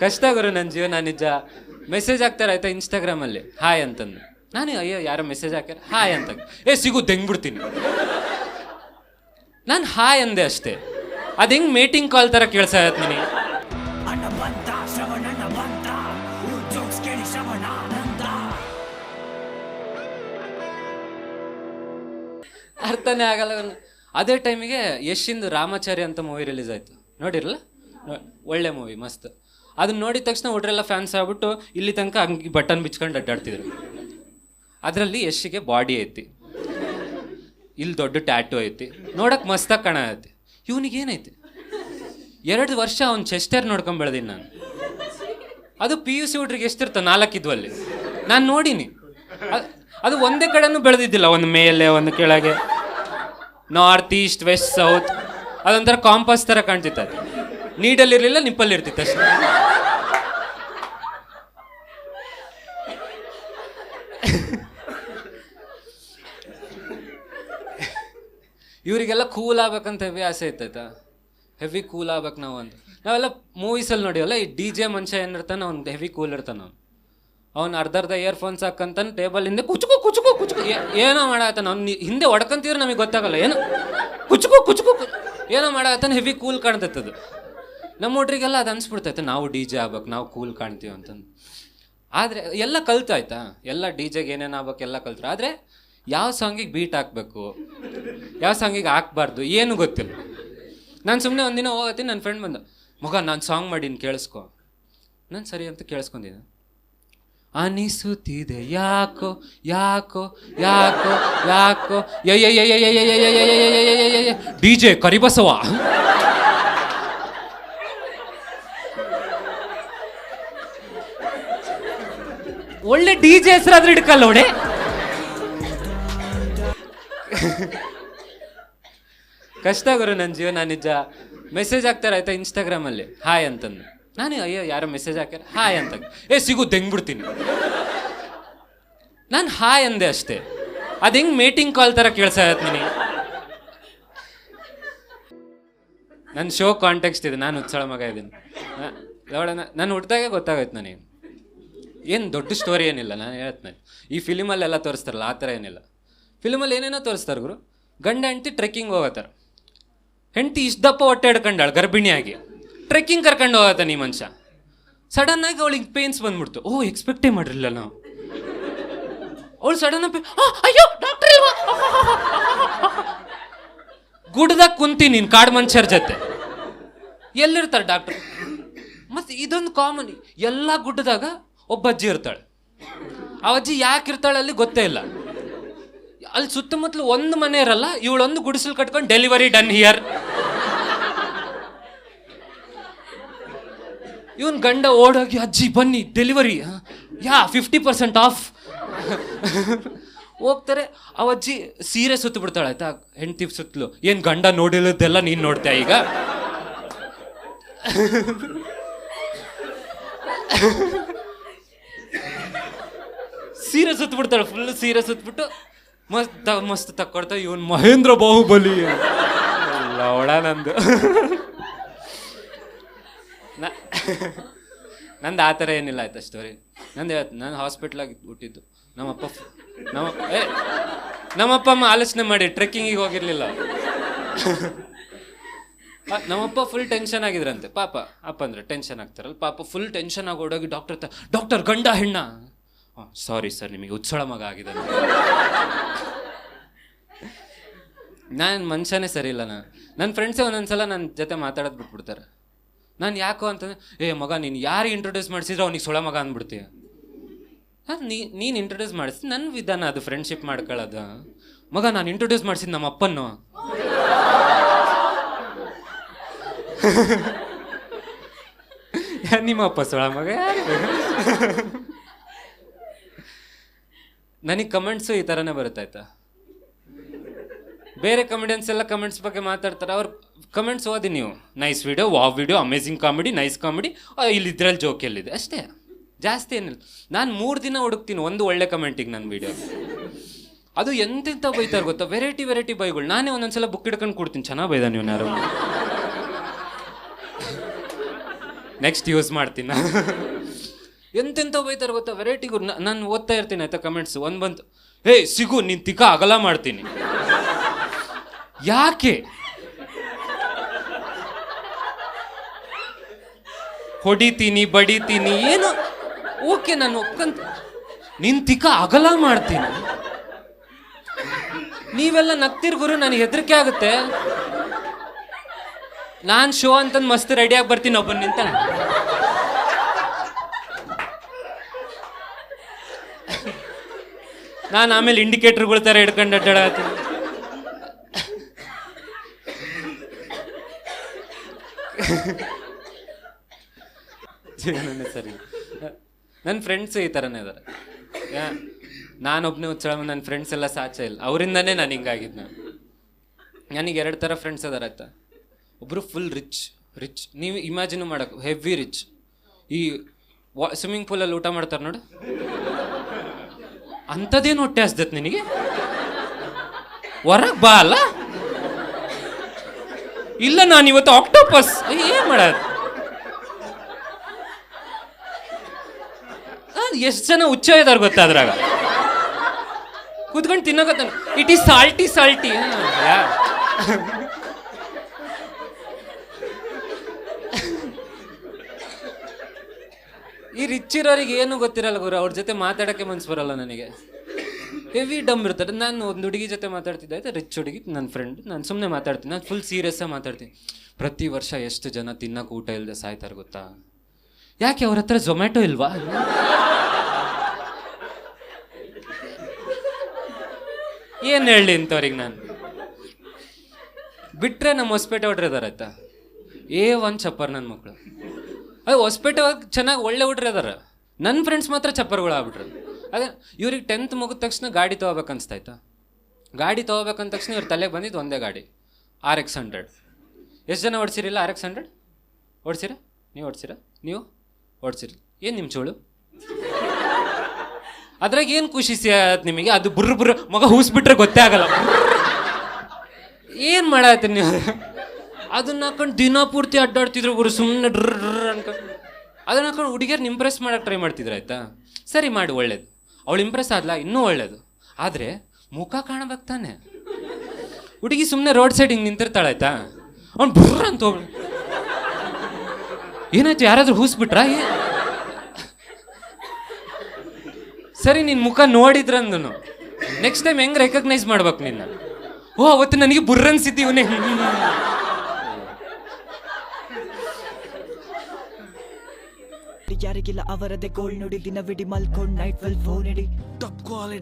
ಕಷ್ಟ ಗುರು ನನ್ನ ಜೀವನ ನಿಜ. ಮೆಸೇಜ್ ಹಾಕ್ತಾರೆ ಆಯ್ತಾ ಇನ್ಸ್ಟಾಗ್ರಾಮಲ್ಲಿ ಹಾಯ್ ಅಂತಂದು. ನಾನು, ಅಯ್ಯೋ, ಯಾರೋ ಮೆಸೇಜ್ ಹಾಕ್ಯಾರ? ಹಾಯ್ ಅಂತ. ಏ ಸಿಗು ತೆಂಗ್ಬಿಡ್ತೀನಿ ನಾನು ಹಾಯ್ ಅಂದೆ ಅಷ್ಟೇ. ಅದು ಹೆಂಗ್ ಮೀಟಿಂಗ್ ಕಾಲ್ ಥರ ಕೇಳ್ಸ ನಿನಗೆ ಅರ್ಥನೇ ಆಗಲ್ಲ. ಅದೇ ಟೈಮಿಗೆ ಯಶಿಂದು ರಾಮಾಚಾರಿ ಅಂತ ಮೂವಿ ರಿಲೀಸ್ ಆಯ್ತು. ನೋಡಿರಲ್ಲ ಒಳ್ಳೆ ಮೂವಿ ಮಸ್ತ್. ಅದನ್ನ ನೋಡಿದ ತಕ್ಷಣ ಹುಡ್ರೆಲ್ಲ ಫ್ಯಾನ್ಸ್ ಆಗ್ಬಿಟ್ಟು ಇಲ್ಲಿ ತನಕ ಅಂಗಿ ಬಟನ್ ಬಿಚ್ಕೊಂಡು ಅಡ್ಡಾಡ್ತಿದ್ರು. ಅದರಲ್ಲಿ ಯಶ್ಗೆ ಬಾಡಿ ಐತಿ. ಇಲ್ಲಿ ದೊಡ್ಡ ಟ್ಯಾಟು ಐತಿ. ನೋಡಕ್ ಮಸ್ತಾಗಿ ಕಾಣತ್ತೆ ಇವನಿಗೆ ಏನೈತಿ? ಎರಡು ವರ್ಷ ಅವ್ನ ಚೆಸ್ಟರ್ ನೋಡ್ಕೊಂಡ್ ಬೆಳೆದೀನಿ ನಾನು. ಅದು ಪಿ ಯು ಸಿ ಹುಡ್ರಿಗೆ ಎಷ್ಟಿರ್ತ ನಾಲ್ಕಿದ್ವು ಅಲ್ಲಿ ನಾನು ನೋಡೀನಿ. ಅದು ಒಂದೇ ಕಡೆನೂ ಬೆಳೆದಿದ್ದಿಲ್ಲ, ಒಂದು ಮೇಲೆ, ಒಂದು ಕೆಳಗೆ. ನಾರ್ತ್ ಈಸ್ಟ್ ವೆಸ್ಟ್ ಸೌತ್ ಅದೊಂಥರ ಕಾಂಪಾಸ್ ಥರ ಕಾಣ್ತಿತ್ತು ಅದು. ನೀಡಲ್ಲಿ ಇರಲಿಲ್ಲ ನಿಪ್ಪಲ್ಲಿ ಇರ್ತಿತ್ತು ಅಷ್ಟೇ. ಇವರಿಗೆಲ್ಲ ಕೂಲ್ ಆಗ್ಬೇಕಂತ ಹೆವಿ ಆಸೆ ಇತ್ತೈತ ಹೆವಿ ಕೂಲ್ ಆಗ್ಬೇಕು ನಾವು ಅಂತ. ನಾವೆಲ್ಲ ಮೂವೀಸಲ್ಲಿ ನೋಡಿವಲ್ಲ, ಈ ಡಿ ಜೆ ಮನುಷ್ಯ ಏನಿರ್ತಾನೆ ಅವ್ನು ಹೆವಿ ಕೂಲ್ ಇರ್ತಾನೆ ಅವ್ನು. ಅವ್ನು ಅರ್ಧ ಅರ್ಧ ಇಯರ್ಫೋನ್ಸ್ ಹಾಕಂತಾನೆ ಟೇಬಲ್ ಹಿಂದೆ ಕುಚುಕು ಕುಚುಕು ಕುಚುಕು ಏನೋ ಮಾಡಾತಾನ ಅವ್ನು ಹಿಂದೆ ಹೊಡ್ಕಂತಿದ್ರೆ ನಮಗೆ ಗೊತ್ತಾಗಲ್ಲ. ಏನು ಕುಚುಕು ಕುಚುಕು ಏನೋ ಮಾಡಾತಾನ ಹೆವಿ ಕೂಲ್ ಕಾಣ್ತೈತದು. ನಮ್ಮ ಹುಡ್ರಿಗೆಲ್ಲ ಅದು ಅನ್ಸ್ಬಿಡ್ತೈತೆ, ನಾವು ಡಿ ಜೆ ಆಗ್ಬೇಕು, ನಾವು ಕೂಲ್ ಕಾಣ್ತೀವಿ ಅಂತಂದು. ಆದರೆ, ಎಲ್ಲ ಕಲ್ತಾಯ್ತಾ? ಎಲ್ಲ ಡಿ ಜೆಗೆ ಏನೇನು ಆಗ್ಬೇಕು, ಎಲ್ಲ ಕಲ್ತ್ರು. ಆದರೆ ಯಾವ ಸಾಂಗಿಗೆ ಬೀಟ್ ಹಾಕಬೇಕು? ಯಾವ ಸಾಂಗಿಗೆ ಹಾಕ್ಬಾರ್ದು? ಏನು ಗೊತ್ತಿಲ್ಲ. ನಾನು ಸುಮ್ಮನೆ ಒಂದಿನ ಹೋಗತ್ತೀನಿ ನನ್ನ ಫ್ರೆಂಡ್ ಬಂದ, ಮಗ, ನಾನು ಸಾಂಗ್ ಮಾಡೀನಿ, ಕೇಳಿಸ್ಕೊ. ನಾನು ಸರಿ ಅಂತ ಕೇಳಿಸ್ಕೊಂಡಿದ್ದೆ. ಅನಿಸುತ್ತಿದೆ ಯಾಕೋ ಯಾಕೋ ಯಾಕೋ ಯಾಕೋ ಡಿ ಜೆ ಕರಿಬಸವ ಒಳ್ಳೆ ಡಿ ಜೆ ಹೆಸರಾದ್ರೂ ಹಿಡ್ಕಲ್ಲ ನೋಡೆ ಕಷ್ಟ ಗುರು ನನ್ನ ಜೀವನ ನಿಜ. ಮೆಸೇಜ್ ಹಾಕ್ತಾರೆ ಆಯ್ತಾ ಇನ್ಸ್ಟಾಗ್ರಾಮಲ್ಲಿ ಹಾಯ್ ಅಂತಂದು. ನಾನು, ಅಯ್ಯೋ, ಯಾರೋ ಮೆಸೇಜ್ ಹಾಕ್ಯಾರ? ಹಾಯ್ ಅಂತ. ಏ ಸಿಗು ತೆಂಗ್ಬಿಡ್ತೀನಿ ನಾನು ಹಾಯ್ ಅಂದೆ ಅಷ್ಟೇ. ಅದು ಹೆಂಗೆ ಮೀಟಿಂಗ್ ಕಾಲ್ ಥರ ಕೇಳ್ಸ ನಿನಗೆ? ನನ್ನ ಶೋ ಕಾಂಟೆಕ್ಸ್ಟ್ ಇದೆ, ನಾನು ಉತ್ಸಳ ಮಗ ಇದ್ದೀನಿ ನಾನು ಹುಟ್ಟಿದಾಗೆ ಗೊತ್ತಾಗೈತೆ ನನಗೆ. ಏನು ದೊಡ್ಡ ಸ್ಟೋರಿ ಏನಿಲ್ಲ, ನಾನು ಹೇಳ್ತೀನಿ. ಈ ಫಿಲಿಮಲ್ಲೆಲ್ಲ ತೋರಿಸ್ತಾರಲ್ಲ, ಆ ಥರ ಏನಿಲ್ಲ. ಫಿಲಿಮಲ್ಲಿ ಏನೇನೋ ತೋರಿಸ್ತಾರೆ ಗುರು. ಗಂಡ, ಹೆಂಡ್ತಿ ಟ್ರೆಕ್ಕಿಂಗ್ ಹೋಗತ್ತಾರೆ. ಹೆಂಡತಿ ಇಷ್ಟು ದಪ್ಪ ಹೊಟ್ಟೆ ಹಿಡ್ಕೊಂಡಾಳ, ಗರ್ಭಿಣಿಯಾಗಿ. ಟ್ರೆಕ್ಕಿಂಗ್ ಕರ್ಕೊಂಡು ಹೋಗತ್ತಾನೆ ಈ ಮನುಷ್ಯ. ಆಗಿ ಅವಳಿಗೆ ಪೇನ್ಸ್ ಬಂದ್ಬಿಡ್ತು. ಓ ಎಕ್ಸ್ಪೆಕ್ಟೇ ಮಾಡಿರಲಿಲ್ಲ ನಾವು. ಅವಳು ಸಡನ್ ಆಗಿ ಅಯ್ಯೋ ಡಾಕ್ಟರ್ ಇಲ್ವಾ? ಗುಡ್ದಾಗ ಕುಂತಿ ನೀನು ಕಾಡು ಮನುಷ್ಯರ ಜೊತೆ. ಎಲ್ಲಿರ್ತಾರೆ ಡಾಕ್ಟರ್ ಮತ್ತೆ ಇದೊಂದು ಕಾಮನ್ ಎಲ್ಲ ಗುಡ್ಡದಾಗ ಒಬ್ಬ ಅಜ್ಜಿ ಇರ್ತಾಳೆ. ಆ ಅಜ್ಜಿ ಯಾಕೆ ಇರ್ತಾಳೆ ಅಲ್ಲಿ ಗೊತ್ತೇ ಇಲ್ಲ. ಅಲ್ಲಿ ಸುತ್ತಮುತ್ತಲು ಒಂದು ಮನೆ ಇರಲ್ಲ, ಇವಳೊಂದು ಗುಡಿಸಲು ಕಟ್ಕೊಂಡು ಡೆಲಿವರಿ ಡನ್ ಹಿಯರ್ ಇವನ್ ಗಂಡ ಓಡೋಗಿ, ಅಜ್ಜಿ, ಬನ್ನಿ ಡೆಲಿವರಿ ಯಾ ಫಿಫ್ಟಿ ಪರ್ಸೆಂಟ್ ಆಫ್ ಹೋಗ್ತಾರೆ, ಅವ ಅಜ್ಜಿ ಸೀರೆ ಸುತ್ತ ಬಿಡ್ತಾಳೆ, ಆಯ್ತಾ? ಹೆಂಡತಿ ಸುತ್ತಲು. ಏನು ಗಂಡ ನೋಡಿಲ್ಲದೆಲ್ಲ ನೀನ್ ನೋಡ್ತೀಯ ಈಗ? ಸೀರೆ ಸುತ್ತ ಬಿಡ್ತಾಳೆ ಫುಲ್ ಸೀರೆ ಸುತ್ತಬಿಟ್ಟು ಮಸ್ತ್ ಮಸ್ತ್ ತಕ್ಕೊಡ್ತಾ, ಇವನ್ ಮಹೇಂದ್ರ ಬಾಹುಬಲಿ. ಲವಳ ನಂದು. ನಂದು ಆ ಥರ ಏನಿಲ್ಲ ಆಯ್ತಾ ಸ್ಟೋರಿ ನಂದು ಹೇಳ್ತು ನಾನು ಹಾಸ್ಪಿಟ್ಲಾಗಿ ಹುಟ್ಟಿದ್ದು. ನಮ್ಮಪ್ಪ ನಮ್ಮ ಏ, ನಮ್ಮಪ್ಪ ಅಮ್ಮ ಆಲೋಚನೆ ಮಾಡಿ ಟ್ರೆಕ್ಕಿಂಗಿಗೆ ಹೋಗಿರಲಿಲ್ಲ. ನಮ್ಮಪ್ಪ ಫುಲ್ ಟೆನ್ಷನ್ ಆಗಿದ್ರಂತೆ. ಪಾಪ, ಅಪ್ಪ ಅಂದ್ರೆ ಟೆನ್ಷನ್ ಆಗ್ತಾರಲ್ಲ. ಪಾಪ ಫುಲ್ ಟೆನ್ಷನ್ ಆಗಿ ಓಡೋಗಿ ಡಾಕ್ಟರ್ ಡಾಕ್ಟರ್ ಗಂಡ ಹೆಣ್ಣ. ಸಾರಿ ಸರ್ ನಿಮಗೆ ಉತ್ಸಳ ಮಗ ಆಗಿದೆ ನಾನು ಮನುಷ್ಯನೇ ಸರಿ ಇಲ್ಲ ನಾನು. ನನ್ನ ಫ್ರೆಂಡ್ಸೇ ಒಂದೊಂದ್ಸಲ ನನ್ನ ಜೊತೆ ಮಾತಾಡೋದು ಬಿಟ್ಬಿಡ್ತಾರೆ. ನಾನು ಯಾಕೋ ಅಂತಂದ್ರೆ, ಏ ಮಗ, ನೀನು ಯಾರು ಇಂಟ್ರೊಡ್ಯೂಸ್ ಮಾಡಿಸಿದ್ರೆ ಅವ್ನಿಗೆ ಸೊಳ ಮಗ ಅಂದ್ಬಿಡ್ತೀಯ? ಹಾಂ, ನೀ, ನೀನು ಇಂಟ್ರೊಡ್ಯೂಸ್ ಮಾಡಿಸಿ ನನ್ನ ವಿಧಾನ ಅದು ಫ್ರೆಂಡ್ಶಿಪ್ ಮಾಡ್ಕೊಳ್ಳೋದು. ಮಗ, ನಾನು ಇಂಟ್ರೊಡ್ಯೂಸ್ ಮಾಡಿಸಿದ್ದು ನಮ್ಮ ಅಪ್ಪನ್ನು. ನಿಮ್ಮ ಅಪ್ಪ ಸೊಳ ಮಗ? ನನಗೆ ಕಮೆಂಟ್ಸು ಈ ಥರನೇ ಬರುತ್ತೆ ಆಯ್ತಾ? ಬೇರೆ ಕಮಿಡಿಯನ್ಸ್ ಎಲ್ಲ ಕಮೆಂಟ್ಸ್ ಬಗ್ಗೆ ಮಾತಾಡ್ತಾರೆ, ಅವ್ರು ಕಮೆಂಟ್ಸ್ ಓದಿ ನೀವು. Nice video wow video amazing comedy nice comedy ಇಲ್ಲಿ ಇದ್ರಲ್ಲಿ ಜೋಕ್ ಎಲ್ಲಿದೆ? ಅಷ್ಟೇ. ಜಾಸ್ತಿ ಏನಿಲ್ಲ. ನಾನು ಮೂರು ದಿನ ಹುಡುಕ್ತೀನಿ ಒಂದು ಒಳ್ಳೆ ಕಮೆಂಟಿಗೆ ನನ್ನ ವಿಡಿಯೋ ಅದು ಎಂತೆಂಥ ಬೈತಾರೆ ಗೊತ್ತಾ? ವೆರೈಟಿ ವೆರೈಟಿ ಬೈಗಳು. ನಾನೇ ಒಂದೊಂದ್ಸಲ ಬುಕ್ ಹಿಡ್ಕೊಂಡು ಕೊಡ್ತೀನಿ. ಚೆನ್ನಾಗಿ ಬೈದ ನೀವು ಯಾರು? ನೆಕ್ಸ್ಟ್ ಯೂಸ್ ಮಾಡ್ತೀನಿ? ನಾನು ಎಂತೆಂತ ಬೈತಾರೆ ಗೊತ್ತಾ? ವೆರೈಟಿಗೂ ನಾನು ಓದ್ತಾ ಇರ್ತೀನಿ ಆಯ್ತಾ ಕಮೆಂಟ್ಸ್ ಒಂದು ಬಂತು, ಹೇ, ಸಿಗು, ನೀನು ತಿಕ್ಕ ಅಗಲ ಮಾಡ್ತೀನಿ. ಯಾಕೆ? ಹೊಡಿತೀನಿ, ಬಡಿತೀನಿ, ಏನು? ಓಕೆ, ನಾನು ಒಪ್ಕಂತ ನಿಂತಿಕ ಅಗಲ ಮಾಡ್ತೀನಿ. ನೀವೆಲ್ಲ ನಗ್ತಿರ್ ಗುರು, ನನಗೆ ಹೆದರಿಕೆ ಆಗುತ್ತೆ. ನಾನು ಶೋ ಅಂತಂದು ಮಸ್ತ್ ರೆಡಿಯಾಗಿ ಬರ್ತೀನಿ ಒಬ್ಬನ್ ನಿಂತ. ನಾನು ಆಮೇಲೆ ಇಂಡಿಕೇಟರ್ಗಳ ಥರ ಹಿಡ್ಕೊಂಡು ಅಡ್ಡಾಡತ್ತೀನಿ. ಜೀವನನೇ ಸರಿ. ನನ್ನ ಫ್ರೆಂಡ್ಸ್ ಈ ಥರನೇ ಇದ್ದಾರೆ ನಾನೊಬ್ಬನೇ ಉಚ್ಚಳ ನನ್ನ ಫ್ರೆಂಡ್ಸ್ ಎಲ್ಲ ಸಾಚೆ ಇಲ್ಲ. ಅವರಿಂದನೇ ನಾನು ಹಿಂಗಾಗಿದ್ದು ನಾನು ನನಗೆ ಎರಡು ಥರ ಫ್ರೆಂಡ್ಸ್ ಅದಾರ ಆಯ್ತಾ ಒಬ್ಬರು ಫುಲ್ ರಿಚ್ ರಿಚ್ ನೀವು ಇಮ್ಯಾಜಿನ್ ಮಾಡೋಕ್ಕೆ ಹೆವಿ ರಿಚ್ ಈ ವಾ ಸ್ವಿಮ್ಮಿಂಗ್ ಪೂಲಲ್ಲಿ ಊಟ ಮಾಡ್ತಾರೆ ನೋಡು. ಅಂಥದ್ದೇನು ಹೊಟ್ಟೆ ಹಸ್ದತ್ ನಿನಗೆ? ಹೊರಗೆ ಬಾ ಅಲ್ಲ? ಇಲ್ಲ, ನಾನು ಇವತ್ತು ಆಕ್ಟೋಪಸ್ ಏನು ಮಾಡ ಎಷ್ಟು ಜನ ಹುಚ್ಚ ಇದಾರೆ ಗೊತ್ತಾ ಅದ್ರಾಗ? ಕೂತ್ಕೊಂಡು ತಿನ್ನಕತ್ತಾನ. ಇಟ್ ಈಸ್ ಸಾಲ್ಟಿ ಸಾಲ್ಟಿ ಈ ರಿಚ್ ಇರೋರಿಗೆ ಏನು ಗೊತ್ತಿರಲ್ಲ ಗುರು, ಅವ್ರ ಜೊತೆ ಮಾತಾಡಕ್ಕೆ ಮನ್ಸು ಬರಲ್ಲ ನನಗೆ. ಹೆವಿ ಡಮ್ ಇರ್ತಾರೆ ನಾನು ಒಂದು ಹುಡುಗಿ ಜೊತೆ ಮಾತಾಡ್ತಿದ್ದೆ. ಆಯ್ತಾ? ರಿಚ್ ಹುಡುಗಿ ನನ್ನ ಫ್ರೆಂಡ್ ನಾನು ಸುಮ್ಮನೆ ಮಾತಾಡ್ತೀನಿ. ನಾನು ಫುಲ್ ಸೀರಿಯಸ್ಸಾಗಿ ಮಾತಾಡ್ತೀನಿ. ಪ್ರತಿ ವರ್ಷ ಎಷ್ಟು ಜನ ತಿನ್ನಕ್ಕೆ ಊಟ ಇಲ್ಲದೆ ಸಾಯ್ತಾರೆ ಗೊತ್ತಾ? ಯಾಕೆ ಅವ್ರ ಹತ್ರ ಝೊಮ್ಯಾಟೊ ಇಲ್ವಾ? ಏನು ಹೇಳಿ ಇಂಥವ್ರಿಗೆ ನಾನು? ಬಿಟ್ರೆ ನಮ್ಮ ಹೊಸ್ಪೇಟೆ ಹುಡ್ರು ಇದಾರೆ ಆಯ್ತಾ? ಏ ಒನ್ ಚಪ್ಪರ್ ನನ್ನ ಮಕ್ಕಳು ಅದು ಹೊಸಪೇಟೆ ಚೆನ್ನಾಗಿ ಒಳ್ಳೆ ಹುಡ್ರು ಇದಾರೆ. ನನ್ನ ಫ್ರೆಂಡ್ಸ್ ಮಾತ್ರ ಚಪ್ಪರ್ಗಳು ಆಗ್ಬಿಟ್ರು ಅದೇ, ಇವ್ರಿಗೆ ಟೆಂತ್ ಮುಗಿದ ತಕ್ಷಣ ಗಾಡಿ ತೊಗೋಬೇಕು ಗಾಡಿ ತೊಗೋಬೇಕಂದ ತಕ್ಷಣ ಇವ್ರ ತಲೆಗೆ ಬಂದಿದ್ದು ಒಂದೇ ಗಾಡಿ ಆರ್ ಎಕ್ಸ್ ಹಂಡ್ರೆಡ್ ಎಷ್ಟು ಜನ ಓಡಿಸಿರಿಲ್ಲ ಆರ್ ಎಕ್ಸ್ ಹಂಡ್ರೆಡ್ ಓಡಿಸಿರ? ನೀವು ಓಡಿಸಿರ? ನೀವು? ಓಡಿಸಿರಿ. ಏನು ನಿಮ್ಮ ಚೋಳು? ಅದ್ರಾಗ ಏನು ಖುಷಿ ನಿಮಗೆ? ಅದು ಬುರ್ರ ಬುರ್ರ ಮಗ ಹೂಸ್ಬಿಟ್ರೆ ಗೊತ್ತೇ ಆಗಲ್ಲ. ಏನು ಮಾಡತ್ತೀರಿ ನೀವು? ಅದನ್ನ ಹಾಕೊಂಡು ದಿನ ಪೂರ್ತಿ ಅಡ್ಡಾಡ್ತಿದ್ರು ಗುರು ಸುಮ್ಮನೆ ಡ್ರ ಅನ್ಕೊಂಡು. ಅದನ್ನ ಹಾಕೊಂಡು ಹುಡುಗಿಯರ್ನ ಇಂಪ್ರೆಸ್ ಮಾಡೋಕೆ ಟ್ರೈ ಮಾಡ್ತಿದ್ರು ಆಯ್ತಾ? ಸರಿ ಮಾಡಿ, ಒಳ್ಳೇದು. ಅವಳು ಇಂಪ್ರೆಸ್ ಆದ್ಲ, ಇನ್ನೂ ಒಳ್ಳೇದು. ಆದರೆ ಮುಖ ಕಾಣಬೇಕು ತಾನೆ. ಹುಡುಗಿ ಸುಮ್ಮನೆ ರೋಡ್ ಸೈಡ್ ಹಿಂಗೆ ನಿಂತಿರ್ತಾಳೆ ಆಯ್ತಾ? ಅವ್ನು ಬುರ್ರ ಅಂತ ಹೋಗ್ಳು ಏನಾಯ್ತು, ಯಾರಾದ್ರೂ ಹೂಸ್ಬಿಟ್ರಾ? ಏ ಸರಿ ನಿನ್ನ ಮುಖ ನೋಡಿದ್ರಂದನು. ನೆಕ್ಸ್ಟ್ ಟೈಮ್ ಹೆಂಗ್ ರೆಕಗ್ನೈಸ್ ಮಾಡ್ಬೇಕು ನಿನ್ನ? ಓ, ಅವತ್ತು ನನಗೆ ಬುರ್ರ ಅನ್ಸಿದ್ದು ಇವನೇ. ಯಾರಿಗಿಲ್ಲ ಅವರದೇ ಗೋಳ್ ನೋಡಿ ದಿನವಿಡಿ ಮಲ್ಕೊಂಡ್ ನೈಟ್ ವೆಲ್ ಫೋನ್ ಇಡಿ ಟಾಪ್ quality.